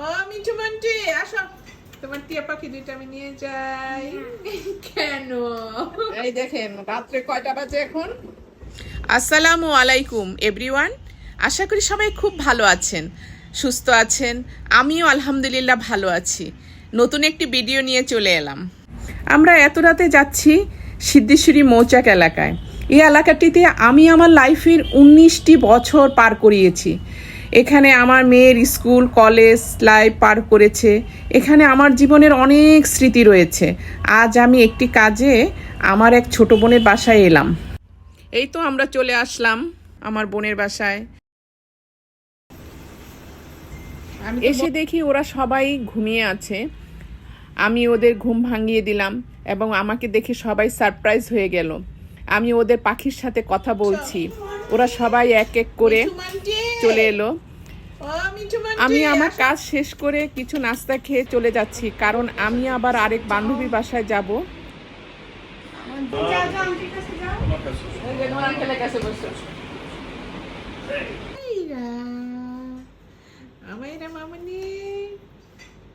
ও মিঠু মান্টি আসো। তোমার টিয়া পাখি দুইটা আমি নিয়ে যাই। কেন? এই দেখেন রাত্রে কয়টা বাজে এখন? আসসালামু আলাইকুম এভরিওয়ান। আশা করি সবাই খুব ভালো আছেন সুস্থ আছেন। আমিও আলহামদুলিল্লাহ ভালো আছি। নতুন একটি ভিডিও নিয়ে চলে এলাম। আমরা এত রাতে যাচ্ছি সিদ্ধেশ্বরী মৌচাক এলাকায়। এই এলাকাটিতে আমি আমার লাইফের উনিশটি বছর পার করিয়েছি। এখানে আমার মেয়ের স্কুল কলেজ লাইফ পার করেছে। এখানে আমার জীবনের অনেক স্মৃতি রয়েছে। আজ আমি একটি কাজে আমার এক ছোট বোনের বাসায় এলাম। এই তো আমরা চলে আসলাম আমার বোনের বাসায়। এসে দেখি ওরা সবাই ঘুমিয়ে আছে। আমি ওদের ঘুম ভাঙিয়ে দিলাম এবং আমাকে দেখে সবাই সারপ্রাইজ হয়ে গেল। আমি ওদের পাখির সাথে কথা বলছি। ওরা সবাই এক এক করে চলে এলো। আমি আমার কাজ শেষ করে কিছু নাস্তা খেয়ে চলে যাচ্ছি কারণ আমি আবার আরেক বান্ধবীর বাসায় যাব। মামনি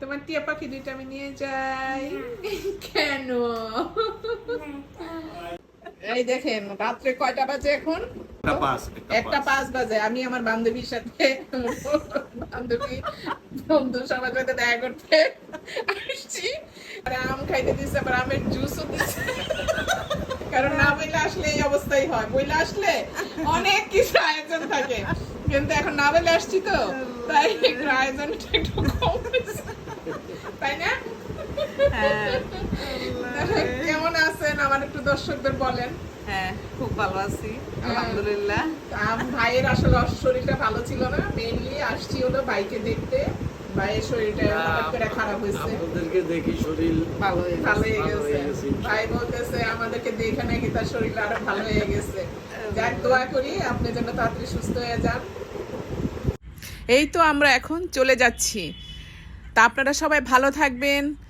তোমার টিয়া পাখি দুইটা আমি নিয়ে যাই। কেন? এই দেখেন রাত্রে কয়টা বাজে এখন? একটা পাস একটা পাঁচ বাজে। আমি আমার বান্ধবীর সাথে বান্ধবী বন্ধু সবার সাথে দেখা করতে আসছি। আর আম খাইতে দিচ্ছে আবার আমের জুসও দিচ্ছে কারণ না বইলে আসলে এই অবস্থাই হয়। বইলে আসলে অনেক কিছু আয়োজন থাকে। কিন্তু এখন না বলে আসছি তো। তাই একটু আয়োজনটা একটু কম তাই না? একটু দর্শকদের বলেন। হ্যাঁ খুব ভালো আছি আলহামদুলিল্লাহ। ভাইয়ের আসলে শরীরটা ভালো ছিল না মেইনলি আসছি হলো বাইকে দেখতে। ভাইয়ের শরীরটা করে খারাপ হয়েছে। আপনাদেরকে দেখি শরীর ভালো হয়ে ভালো হয়ে গেছে। হয়ে। ভাই বলতেছে আমাদেরকে দেখে নাকি তার শরীর আরও ভালো হয়ে গেছে। যাক দোয়া করি আপনি যেন তাড়াতাড়ি সুস্থ হয়ে যান। এই তো আমরা এখন চলে যাচ্ছি। তা আপনারা সবাই ভালো থাকবেন।